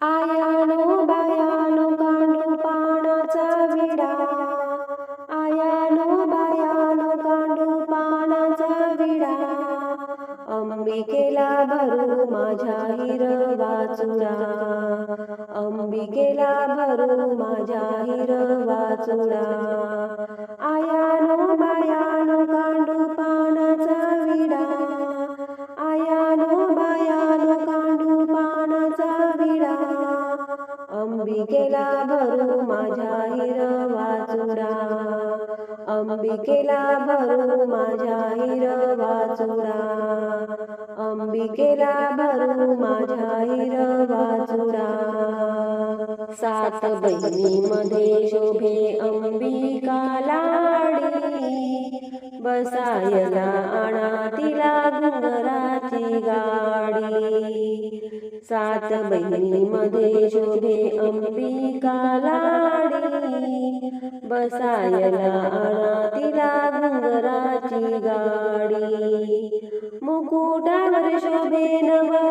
आयानो बायानो कांडू पानाचा विडा. आयानो बायानो कांडू पानाचा विडा. अंबिकेला भरू माझ्या हिरवा चुडा अंबिकेला भरू माझ्या हिरवा चुडा आयानो अंबिकेला भरू माझ्या हिरवा चुडा अंबिकेला भरू माझ्या हिरवा चुडा अंबिकेला भरू माझ्या हिरवा चुडा सात बहिणीमध्ये शोभे अंबिका लाडी बसायला आणा तिला घुंगराची गाडी. सात बहिणीमध्ये शोभे अंबिका लाडी. बसायला आणा तिला घुंगराची गाडी. मुकुटावर शोभे नवरत्नांचा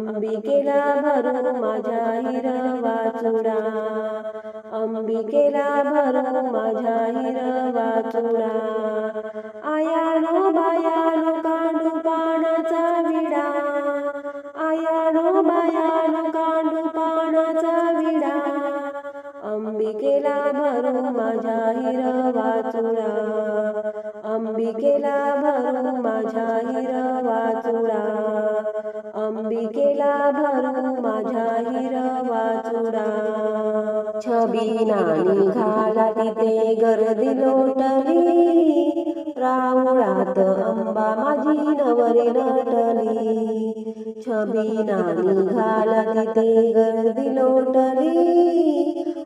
अंबिकेला भरू माझ्या हिरवा चुडा अंबिकेला भरू माझ्या हिरवा चुडा आयानो बायानो कांडू पानाचा विडा. आयानो बायानो कांडू पानाचा विडा. अंबिकेला भरू माझ्या हिरवा चुडा अंबिकेला भरू माझ्या हिरवा चुडा छबिना निघाला तिथे गर्दी लोटली. रावळात अंबा माझी नवरी नटली. छबिना निघाला तिथे गर्दी लोटली.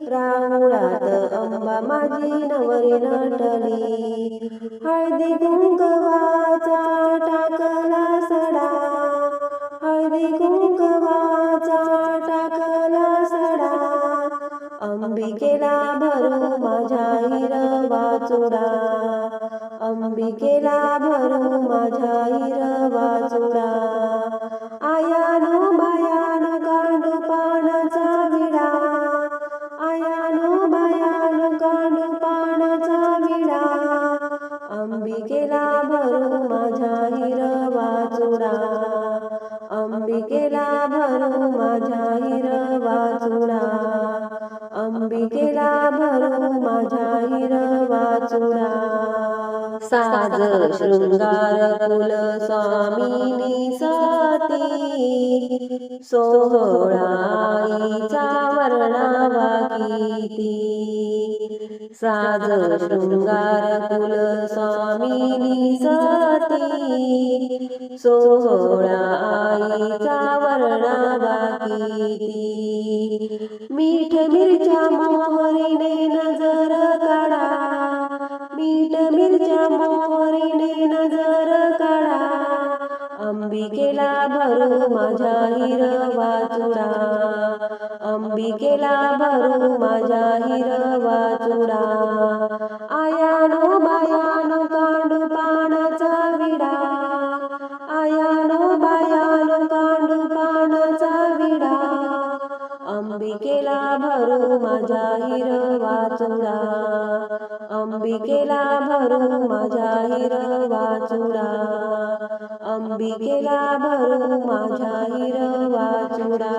रावळात अंबा माझी नवरी नटली. हळदी कुंकवाचा टाकला सडा. हळदी कुंकवा अंबिकेला भरू माझ्या हिरवा चुडा अंबिकेला भरू माझ्या हिरवा चुडा आयानो बायानो कांडू पानाचा विडा. आयानो बायानो कांडू पानाचा विडा. अंबिकेला भरू माझ्या हिरवा चुडा अंबिकेला भरू अंबिकेला भरू माझ्या हिरवा चुडा साज शृंगार कुल स्वामिनी सती. सोहळाईचा वर्णावा किती साज शृंगार कुल स्वामिनी सती सोहळाईचा वर्णा बाकी मीठ मिरच्या मोहरीने नजर काढा. मीठ मिरच्या मोहरीने नजर काढा. अंबिकेला भरू माझ्या हिरवा चुडा अंबिकेला भरू माझ्या हिरवा चुरा आयानो बायानो कांडू पानाचा विडा. आयानो बायानो कांडू पानाचा विडा. अंबिकेला भरू माझ्या हिरवा चुरा अंबिकेला भरू माझ्या हिरवा चुरा अंबिकेला भरू माझ्या हिरवा चुरा